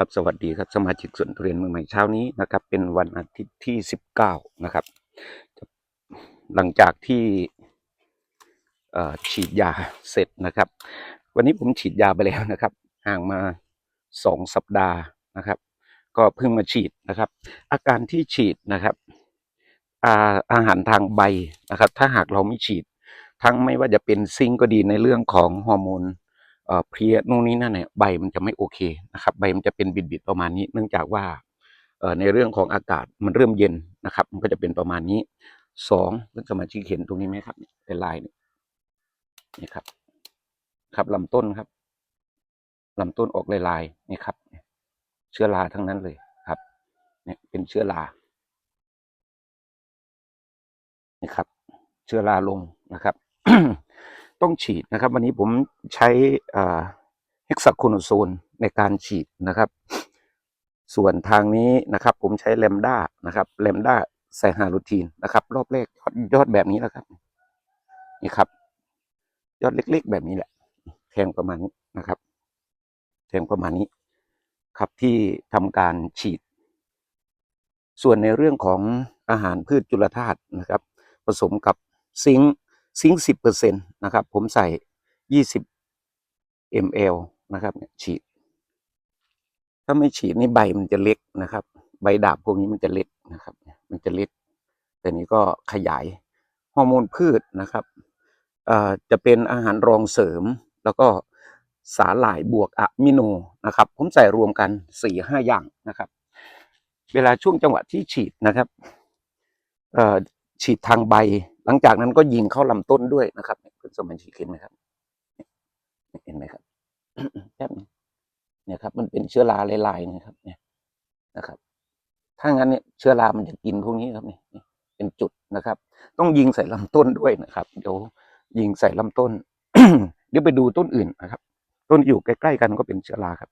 ครับสวัสดีครับสมาชิกสวนทุเรียนเมืองใหม่เช้านี้นะครับ เป็นวันอาทิตย์ที่สิบเก้านะครับ หลังจากที่ฉีดยาเสร็จนะครับ วันนี้ผมฉีดยาไปแล้วนะครับ ห่างมาสองสัปดาห์นะครับ ก็เพิ่งมาฉีดนะครับ อาการที่ฉีดนะครับอาอาหารทางใบนะครับ ถ้าหากเราไม่ฉีด ทั้งไม่ว่าจะเป็นซิงก็ดีในเรื่องของฮอร์โมน เอ่อเพลียนู่นนี่นั่นเนี่ยใบมันจะไม่โอเคนะครับ ใบมันจะเป็นบิดๆประมาณนี้ เนื่องจากว่าเอ่อในเรื่องของอากาศมันเริ่มเย็นนะครับ มันก็จะเป็นประมาณนี้สองเพื่อนสมาชิกเห็นตรงนี้ไหมครับเป็นลายนี่นี่ครับ ครับลำต้นครับลำต้นออกลายๆนี่ครับ เชื้อราทั้งนั้นเลยครับ เนี่ยเป็นเชื้อรานี่ครับ เชื้อราลงนะครับ ต้องฉีดนะครับ วันนี้ผมใช้เฮกซาโคโนโซนในการฉีดนะครับ ส่วนทางนี้นะครับ ผมใช้แลมด้านะครับแลมด้าไซฮารูทีนนะครับ รอบแรกยอดยอดแบบนี้แล้วครับ นี่ครับ ยอดเล็กๆแบบนี้แหละแทงประมาณนี้นะครับแทงประมาณนี้ ครับที่ทำการฉีด ส่วนในเรื่องของอาหารพืชจุลธาตุนะครับ ผสมกับซิงค์ ซิงค์สิบเปอร์เซ็นตนะครับ ผมใส่ยี่สิบ ml นะครับเนี่ยฉีด ถ้าไม่ฉีดนี่ใบมันจะเล็กนะครับ ใบดาบพวกนี้มันจะเล็กนะครับ มันจะเล็ก แต่นี้ก็ขยายฮอร์โมนพืชนะครับจะเป็นอาหารรองเสริม แล้วก็สาหร่ายบวกอะมิโนนะครับ ผมใส่รวมกันสี่ห้าอย่างนะครับ เวลาช่วงจังหวะที่ฉีดนะครับฉีดทางใบ หลังจากนั้นก็ยิงเข้าลำต้นด้วยนะครับคุณสมัยฉีเห็นไหมครับเห็นไหมครับแป๊บเนี่ยครับ มันเป็นเชื้อราลายๆนะครับ เนี่ยนะครับ ถ้างั้นเนี่ยเชื้อรามันจะกินพวกนี้ครับเนี่ยเป็นจุดนะครับ ต้องยิงใส่ลำต้นด้วยนะครับ เดี๋ยวยิงใส่ลำต้น เดี๋ยวไปดูต้นอื่นนะครับ ต้นอยู่ใกล้ๆกันก็เป็นเชื้อราครับ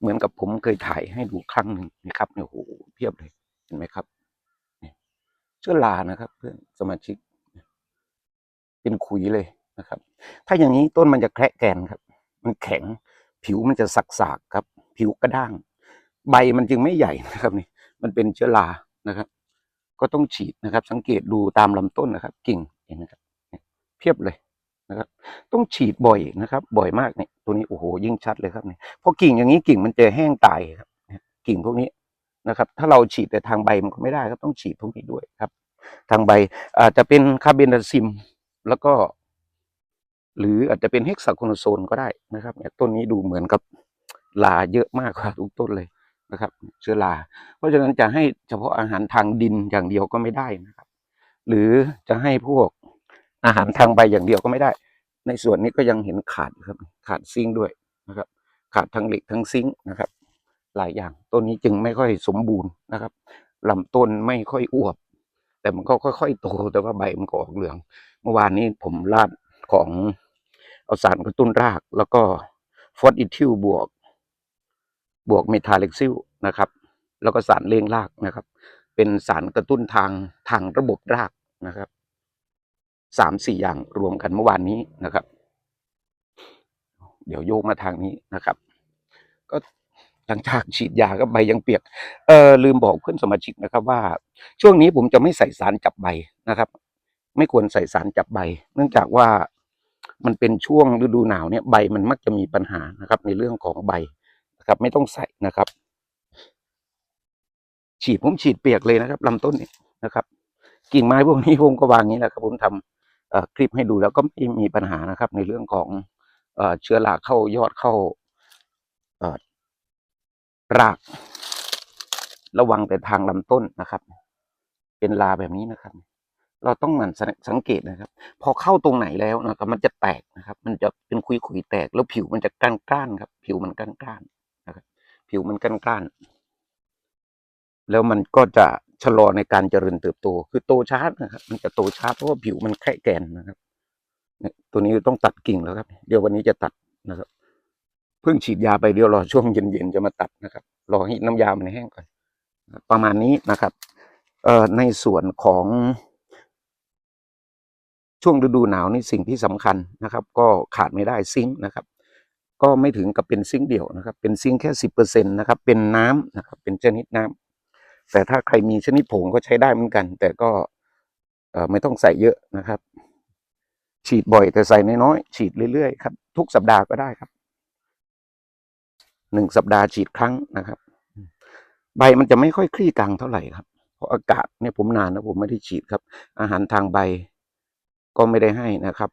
เหมือนกับผมเคยถ่ายให้ดูครั้งหนึ่งนะครับเนี่ยโอ้โหเพียบเลย เห็นไหมครับเนี่ย เชื้อรานะครับ เพื่อนสมาชิก เป็นขุยเลยนะครับ ถ้าอย่างนี้ต้นมันจะแคระแกนครับ มันแข็ง ผิวมันจะสักๆครับ ผิวกระด้าง ใบมันจึงไม่ใหญ่นะครับนี่ มันเป็นเชื้อรานะครับ ก็ต้องฉีดนะครับ สังเกตดูตามลำต้นนะครับ กิ่งเห็นไหมครับเพียบเลยนะครับ ต้องฉีดบ่อยนะครับ บ่อยมากเนี่ยตัวนี้โอ้โหยิ่งชัดเลยครับเนี่ยพราะกิ่งอย่างนี้กิ่งมันจะแห้งตายครับ กิ่งพวกนี้ นะครับ ถ้าเราฉีดแต่ทางใบมันก็ไม่ได้ครับต้องฉีดพวกนี้ด้วยครับ ทางใบอาจจะเป็นคาร์เบนดาซิม แล้วก็ หรืออาจจะเป็นเฮกซาโคโนโซนก็ได้นะครับเนี่ยต้นนี้ดูเหมือนกับลาเยอะมากกว่าทุกต้นเลยนะครับ เชื้อราเพราะฉะนั้นจะให้เฉพาะอาหารทางดินอย่างเดียวก็ไม่ได้นะครับ หรือจะให้พวกอาหารทางใบอย่างเดียวก็ไม่ได้ ในส่วนนี้ก็ยังเห็นขาดอยู่ครับ ขาดซิงค์ด้วยนะครับ ขาดทั้งเหล็กทั้งซิงค์นะครับ หลายอย่าง ต้นนี้จึงไม่ค่อยสมบูรณ์นะครับลำต้นไม่ค่อยอวบ แต่มันก็ค่อยๆโตแต่ว่าใบมันก็ออกเหลือง เมื่อวานนี้ผมราดของเอาสารกระตุ้นราก แล้วก็ฟอสอิทิลบวก บวกเมทาเล็กซิลนะครับ แล้วก็สารเลี้ยงรากนะครับ เป็นสารกระตุ้นทางทางระบบรากนะครับสามสี่อย่างรวมกันเมื่อวานนี้นะครับ เดี๋ยวโยกมาทางนี้นะครับ ก็ หลังจากฉีดยาก็ใบยังเปียก เออลืมบอกเพื่อนสมาชิกนะครับว่า ช่วงนี้ผมจะไม่ใส่สารจับใบนะครับ ไม่ควรใส่สารจับใบ เนื่องจากว่ามันเป็นช่วงฤดูหนาวเนี่ยใบมันมักจะมีปัญหานะครับ ในเรื่องของใบนะครับ ไม่ต้องใส่นะครับ ฉีดผมฉีดเปียกเลยนะครับลำต้นเนี่ยนะครับ กิ่งไม้พวกนี้ผมก็วางอย่างนี้แหละครับ ผมทำเอ่อคลิปให้ดูแล้วก็ไม่มีปัญหานะครับ ในเรื่องของเอ่อเชื้อราเข้ายอดเข้าเอ่อ ราก ระวังแต่ทางลำต้นนะครับ เป็นลาแบบนี้นะครับ เราต้องหมั่นสังเกตนะครับ พอเข้าตรงไหนแล้วนะครับมันจะแตกนะครับ มันจะเป็นคุยขุยๆแตกแล้วผิวมันจะก้านก้านๆครับ ผิวมันก้านก้านๆนะครับ ผิวมันก้านก้านๆแล้วมันก็จะชะลอในการเจริญเติบโต คือโตช้านะครับ มันจะโตช้าเพราะว่าผิวมันแค่แกนนะครับตัวนี้ต้องตัดกิ่งแล้วครับ เดี๋ยววันนี้จะตัดนะครับ เพิ่งฉีดยาไปเดียวรอช่วงเย็นๆจะมาตัดนะครับ รอให้น้ำยามันแห้งก่อนประมาณนี้นะครับเอ่อในส่วนของช่วงฤดูหนาวนี่สิ่งที่สำคัญนะครับ ก็ขาดไม่ได้ซิงค์นะครับ ก็ไม่ถึงกับเป็นซิงค์เดี่ยวนะครับ เป็นซิงค์แค่สิบเปอร์เซ็นต์นะครับ เป็นน้ำนะครับ เป็นชนิดน้ำแต่ถ้าใครมีชนิดผงก็ใช้ได้เหมือนกัน แต่ก็เอ่อไม่ต้องใส่เยอะนะครับ ฉีดบ่อยแต่ใส่น้อยๆฉีดเรื่อยๆครับทุกสัปดาห์ก็ได้ครับ หนึ่งสัปดาห์ฉีดครั้งนะครับ ใบมันจะไม่ค่อยคลี่กลางเท่าไหร่ครับ เพราะอากาศเนี่ยผมนานนะผมไม่ได้ฉีดครับ อาหารทางใบก็ไม่ได้ให้นะครับ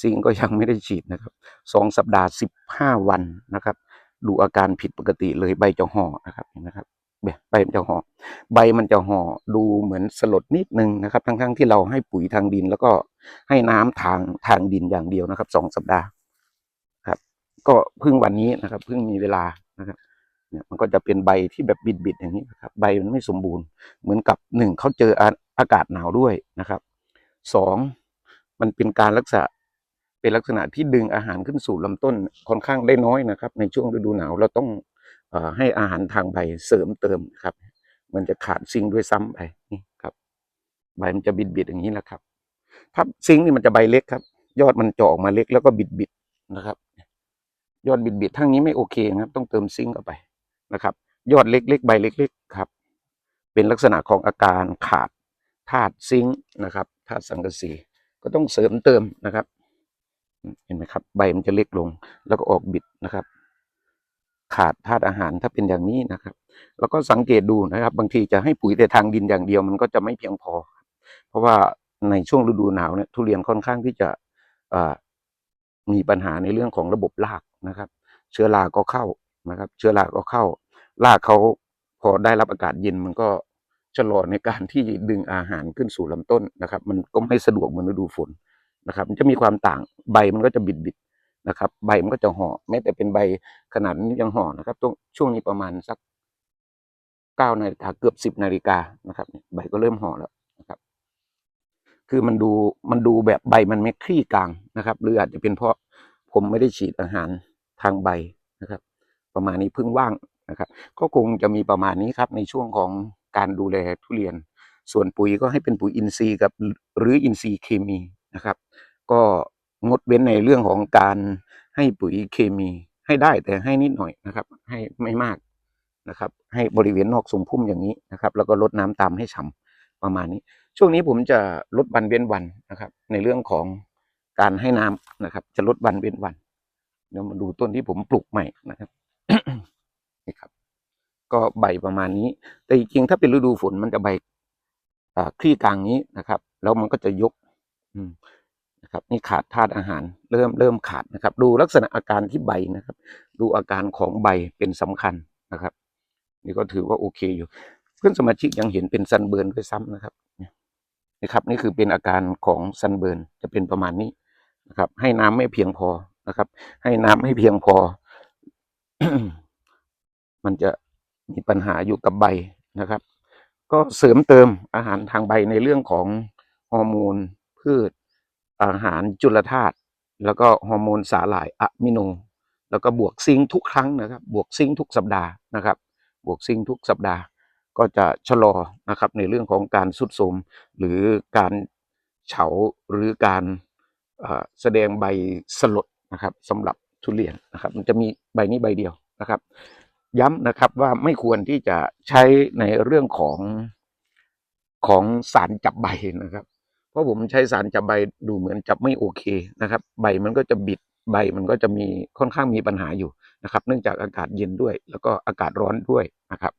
ซิงก็ยังไม่ได้ฉีดนะครับสองสัปดาห์สิบห้าวันนะครับ ดูอาการผิดปกติเลยใบจะห่อนะครับเห็นไหมครับใบมันจะห่อใบมันจะห่อดูเหมือนสลดนิดนึงนะครับ ทั้งๆที่เราให้ปุ๋ยทางดิน แล้วก็ให้น้ำทางทางดินอย่างเดียวนะครับสองสัปดาห์ ก็เพิ่งวันนี้นะครับเพิ่งมีเวลานะครับเนี่ยมันก็จะเป็นใบที่แบบบิดๆอย่างนี้นะครับใบมันไม่สมบูรณ์ เหมือนกับหนึ่งเขาเจออาอากาศหนาวด้วยนะครับสองมันเป็นการรักษาเป็นลักษณะที่ดึงอาหารขึ้นสู่ลำต้นค่อนข้างได้น้อยนะครับ ในช่วงฤดูหนาวเราต้องอให้อาหารทางใบเสริมเติมครับ มันจะขาดซิงด้วยซ้ำไปนี่ครับ ใบมันจะบิดๆอย่างนี้แหละครับถ้าซิงนี่มันจะใบเล็กครับ ยอดมันจะออกมาเล็กแล้วก็บิดๆนะครับ ยอดบิดๆทั้งนี้ไม่โอเคครับ ต้องเติมซิงค์เข้าไปนะครับ ยอดเล็กๆใบเล็กๆครับ เป็นลักษณะของอาการขาดธาตุซิงค์นะครับธาตุสังกะสีก็ต้องเสริมเติมนะครับ เห็นไหมครับ ใบมันจะเล็กลง แล้วก็ออกบิดนะครับ ขาดธาตุอาหารถ้าเป็นอย่างนี้นะครับ แล้วก็สังเกตดูนะครับ บางทีจะให้ปุ๋ยแต่ทางดินอย่างเดียวมันก็จะไม่เพียงพอ เพราะว่าในช่วงฤดูหนาวเนี่ยทุเรียนค่อนข้างที่จะมีปัญหาในเรื่องของระบบราก นะครับ เชื้อราก็เข้านะครับ เชื้อราก็เข้ารากเขาพอได้รับอากาศเย็นมันก็ชะลอในการที่ดึงอาหารขึ้นสู่ลำต้นนะครับ มันก็ไม่สะดวกเหมือนฤดูฝนนะครับ มันจะมีความต่างใบมันก็จะบิดบิดๆนะครับ ใบมันก็จะห่อแม้แต่เป็นใบขนาดนี้ยังห่อนะครับตรงช่วงนี้ประมาณสักเก้านาฬิกาเกือบสิบนาฬิกานะครับ ใบก็เริ่มห่อแล้วนะครับ คือมันดูมันดูแบบใบมันไม่คลี่กลางนะครับ หรืออาจจะเป็นเพราะผมไม่ได้ฉีดอาหาร ทางใบนะครับ ประมาณนี้เพิ่งว่างนะครับ ก็คงจะมีประมาณนี้ครับในช่วงของการดูแลทุเรียน ส่วนปุ๋ยก็ให้เป็นปุ๋ยอินทรีย์กับหรืออินทรีย์เคมีนะครับ ก็งดเว้นในเรื่องของการให้ปุ๋ยเคมีให้ได้แต่ให้นิดหน่อยนะครับ ให้ไม่มากนะครับ ให้บริเวณนอกทรงพุ่มอย่างนี้นะครับ แล้วก็ลดน้ำตามให้ฉ่ำประมาณนี้ ช่วงนี้ผมจะลดวันเว้นวันนะครับ ในเรื่องของการให้น้ำนะครับ จะลดวันเว้นวัน เดี๋ยวมาดูต้นที่ผมปลูกใหม่นะครับนี่ครับ ก็ใบประมาณนี้ แต่จริงๆถ้าเป็นฤดูฝนมันจะใบอ่คลี่กลางนี้นะครับ แล้วมันก็จะยกอืนะครับ นี่ขาดธาตุอาหาร เริ่มเริ่มขาดนะครับ ดูลักษณะอาการที่ใบนะครับ ดูอาการของใบเป็นสำคัญนะครับ นี่ก็ถือว่าโอเคอยู่ เพื่อนสมาชิกยังเห็นเป็นซันเบิร์นด้วยซ้ำนะครับนี่ยนะครับ นี่คือเป็นอาการของซันเบิร์นจะเป็นประมาณนี้นะครับ ให้น้ำไม่เพียงพอ นะครับ ให้น้ำไม่เพียงพอ มันจะมีปัญหาอยู่กับใบนะครับ ก็เสริมเติมอาหารทางใบในเรื่องของฮอร์โมนพืช อาหารจุลธาตุแล้วก็ฮอร์โมนสาหร่ายอะมิโน แล้วก็บวกซิงทุกครั้งนะครับ บวกซิงทุกสัปดาห์นะครับ บวกซิงทุกสัปดาห์ ก็จะชะลอนะครับในเรื่องของการสุดโทมหรือการเฉาหรือการแสดงใบสลด นะครับสำหรับทุเรียนนะครับ มันจะมีใบนี้ใบเดียวนะครับ ย้ำนะครับว่าไม่ควรที่จะใช้ในเรื่องของของสารจับใบนะครับ เพราะผมใช้สารจับใบดูเหมือนจับไม่โอเคนะครับ ใบมันก็จะบิดใบมันก็จะมีค่อนข้างมีปัญหาอยู่นะครับ เนื่องจากอากาศเย็นด้วย แล้วก็อากาศร้อนด้วยนะครับ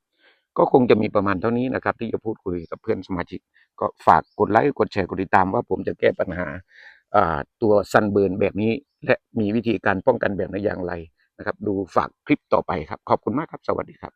ก็คงจะมีประมาณเท่านี้นะครับ ที่จะพูดคุยกับเพื่อนสมาชิก ก็ฝากกดไลค์กดแชร์กดติดตามว่าผมจะแก้ปัญหาอ่า ตัวซันเบิร์นแบบนี้ และมีวิธีการป้องกันแบบไหนอย่างไรนะครับ ดูฝากคลิปต่อไปครับ ขอบคุณมากครับ สวัสดีครับ